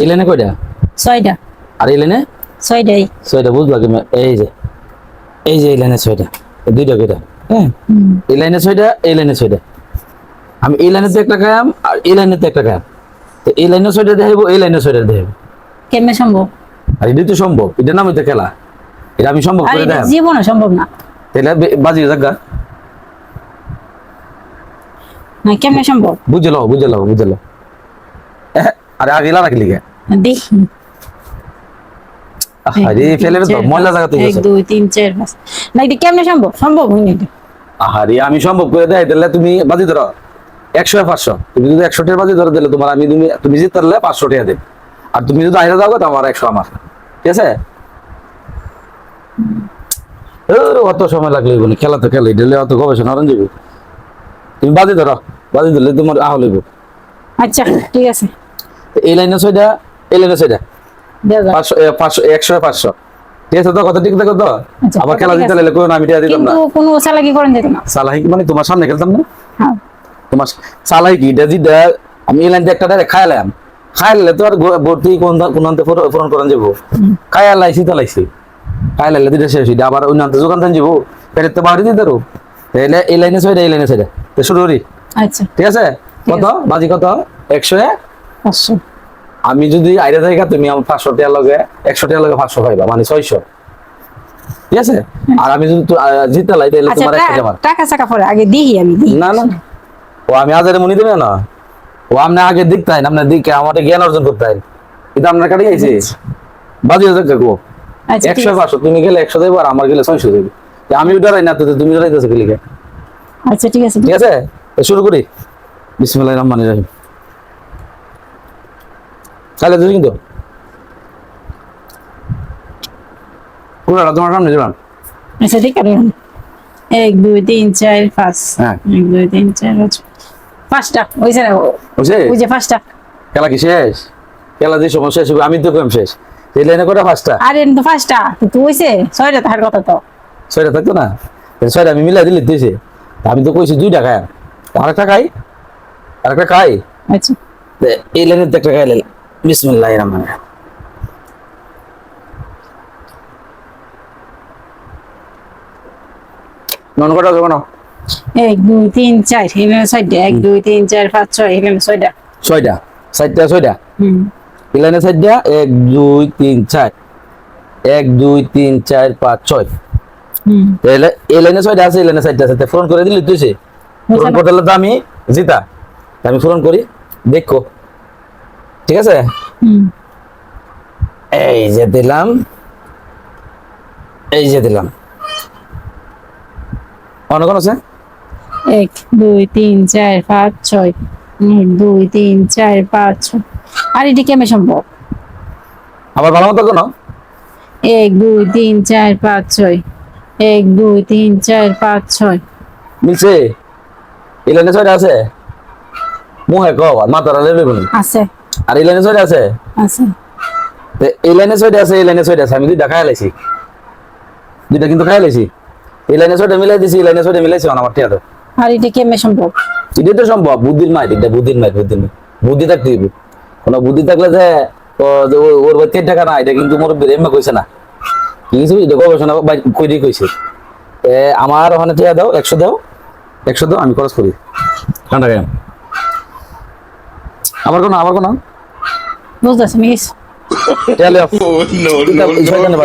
এই লাইনে কয়টা? ছয়টা। আর এই লাইনে ছয়টাই। ছয়টা বুঝলা কি এই যে এই যে এই লাইনে ছয়টা দুইটা কয়টা? হ্যাঁ। এই লাইনে ছয়টা এই লাইনে ছয়টা। আমি এই লাইনে একটা খাইম আর এই লাইনে একটা খাইম তো এই লাইনে ছয়টা দেখাইব এই লাইনে ছয়টা দেখাইব। কেমনে সম্ভব? আর এটা তো সম্ভব এটা নাম হইতে খেলা। এটা আমি সম্ভব করে দেখাম। জীবনে সম্ভব না। তাহলে বে- বাজি জাগা না কেমনে সম্ভব? বুঝে লো বুঝে লো বুঝে লো এহ, আরে আগে লা রাখলি কে দেখি। আরে ফেলে তো ময়লা জায়গা থেকে এক দুই তিন চার পাঁচ। না এটা কেমনে সম্ভব? সম্ভব হয়নি এটা। আহারে আমি সম্ভব করে দেয় তাহলে তুমি বাজি ধরো। একশো পাঁচশো। তুমি যদি একশো টাকা বাজি ধরো দিলে তোমার আমি তুমি তুমি জিতে পারলে পাঁচশো টাকা দেবে। আর তুমি যদি আইরা যাও তো আমার একশো আমার। ঠিক আছে? অত সময় লাগলে বলে খেলা তো খেলে দিলে অত গবেষণা হরণ যাবে তুমি বাজি ধরো বাজি ধরলে তোমার আহ লইব আচ্ছা ঠিক আছে। এই লাইনে ছয়টা এই লাইনে ছয়টা। পাঁচশো পাঁচশো একশো পাঁচশো। ঠিক আছে তো ঠিক তো? আচ্ছা, আবার কথা খেলা ঠিক দিতে লাগলে কোনো আমি টিয়া দিতাম না। কোনো চালাকি করেন যেত না। সালাহি মানে তোমার সামনে খেলতাম না? হ্যাঁ। তোমার এটা আমি এই লাইন একটা ডাইরেক্ট খাইলাম খাইলে তো আর ভর্তি কোন কোন আনতে পূরণ করেন যাব খাই লাইছি তো লাইছি। খাই লাইলে দিতে শেষ হইতে আবার অন্য আনতে যোগান দেন যাব ফেরত তো বাড়ি দিতে রো তাহলে এই লাইনে ছয়টা এই লাইনে ছয়টা। তো শুরু করি। আচ্ছা। ঠিক আছে? কত? বাজি কত? একশো? পাঁচশো। আমি যদি আইরে জায়গা তুমি আমার পাঁচশো টাকা লগে একশো টাকা লগে পাঁচশো পাইবা মানে ছয়শো। ঠিক আছে? আর আমি যদি তো, জিতে লাই তাহলে আচ্ছা তোমার একটা টা- আমার টাকা চাকা পরে আগে দিই আমি না না। ও আমি আজারে মনি দেবে না? ও আপনি আগে দেখতেন আপনার দিকে আমার জ্ঞান অর্জন করতেন কিন্তু আপনার কাছে আইছে বাজি কাকু আচ্ছা একশো পাঁচশো তুমি গেলে একশো দেবো আর আমার গেলে ছয়শো দেবে আমি ডরাই না তো তুমি ডরাইতেছো লিখে আচ্ছা ঠিক আছে ঠিক আছে। শুরু করি। বিসমুল্লাহ রহমান রহিম। তুই কিন্তু। পুরোটা তোমার সামনে যাবেন আচ্ছা ঠিক আছে। এক দুই তিন চার পাঁচ। হ্যাঁ। এক দুই তিন চার পাঁচ। পাঁচটা ওইছে না ওই যে পাঁচটা। খেলা কি শেষ? খেলা যে সময় শেষ আমি তো কম শেষ। এই লাইনে করে পাঁচটা? আরে তো পাঁচটা। তো ওইছে ছয়টা তাহার কথা তো। ছয়টা থাকতো না? ছয়টা আমি মিলাই দিলে দিয়েছে আমি তো কইছি দুইটা খাই আরেকটা খাই? আরেকটা খাই? আচ্ছা। এই লাইনের তো একটা খাই লাইলাম বিসমুল্লাহ রহমান। নন কটা এক দুই তিন চার এখানে ছয়টা। এক দুই তিন চার পাঁচ ছয় ছয়টা। ছয়টা? চারটা ছয়টা? হুম। চারটা এক দুই তিন চার। এক দুই তিন চার পাঁচ ছয়। এই লাইনে ছয়টা আছে এই লাইনে চারটা আছে ফোন করে দিলি তুই ফোন করতে আমি জিতা। আমি ফোন করি। দেখো। ঠিক আছে? এই যে দিলাম। এই যে দিলাম। অন্য কোন আছে? এক দুই তিন চার পাঁচ ছয়। এক দুই তিন চার পাঁচ ছয়। আর এটি কেমন সম্ভব? আবার ভালো মতো কোনো এক দুই তিন চার পাঁচ ছয়। এক দুই তিন চার পাঁচ ছয়। মিলছে? এই লাইনে ছয়টা আছে। মুহে কও আর মাথার লেবে আছে। আর এই লাইনে ছয়টা আছে? এই লাইনে ছয়টা আছে এই লাইনে ছয়টা আছে আমি দুইটা খাই লাইছি। দুইটা কিন্তু খাই লাইছি। এই লাইনে ছয়টা মিলাই দিছি এই লাইনে ছয়টা মিলাইছি আমার টিয়া তো আর এটি কেমন সম্ভব? এটাই তো সম্ভব বুদ্ধির মাইট এটা বুদ্ধির মাইট বুদ্ধির মাইট। বুদ্ধি থাকতে হবে কোনো বুদ্ধি থাকলে যে ওর বাচ্চা টাকা না এটা কিন্তু মোর এমএ কইছে না। কি কিছু এটা গবেষণা কইরি কইছে। এ আমার ওখানে টিয়া দাও একশো দাও একশো দাও আমি খরচ করি। ঠান্ডা গায়ে আবার কোনো আবার কোনো? বুঝতেছি মিস? টিয়া অফ নো নো না